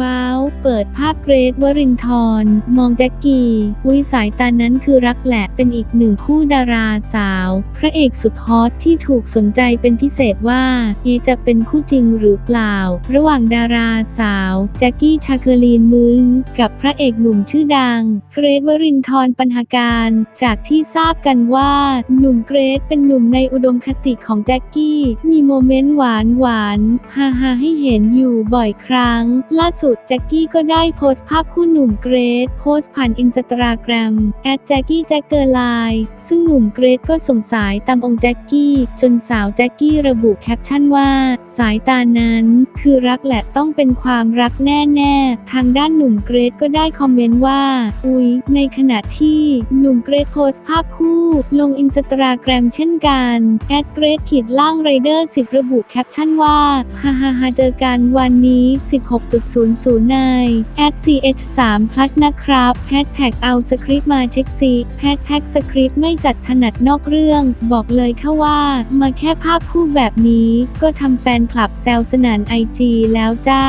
ว้าว เปิดภาพเกรทวรินทร์มองแจ็คกี้ อุ้ยสายตานั้นคือรักแหละ เป็นอีกหนึ่งคู่ดาราสาว พระเอกสุดฮอตที่ถูกสนใจเป็นพิเศษว่าเอจะเป็นคู่จริงหรือเปล่า ระหว่างดาราสาว แจ็คกี้ชาเคอรีนมึงกับพระเอกหนุ่มชื่อดัง เกรทวรินทร์ปัญหาการ จากที่ทราบกันว่าหนุ่มเกรทเป็นหนุ่มในอุดมคติของแจ็คกี้ มีโมเมนต์หวานหวานฮาฮาให้เห็นอยู่บ่อยครั้งล่าสุดแจ็คกี้ก็ได้โพสต์ภาพคู่หนุ่มเกรทโพสต์ผ่านอินสตาแกรมแอดแจ็คกี้แจ็คเกอร์ไลน์ซึ่งหนุ่มเกรทก็สงสัยตามองค์แจ็คกี้จนสาวแจ็คกี้ระบุแคปชั่นว่า สายตานั้น คือรักแหละต้องเป็นความรักแน่ๆ ทางด้านหนุ่มเกรทก็ได้คอมเมนต์ว่า อุ๊ย ในขณะที่หนุ่มเกรทโพสต์ภาพคู่ ลงอินสตาแกรมเช่นกันแอดเกรทขีดล่างไรเดอร์10ระบุแคปชั่นว่าฮ่าฮ่าฮ่าเจอกันวันนี้0 0นายแอด ch3 พัดนะครับแฮชแท็กเอาสคริปต์มาเช็คซีแฮชแท็กสคริปต์ไม่จัดถนัดนอกเรื่อง บอกเลยค่ะว่า มาแค่ภาพคู่แบบนี้ ก็ทำแฟนคลับแซวสนานไอจีแล้วจ้า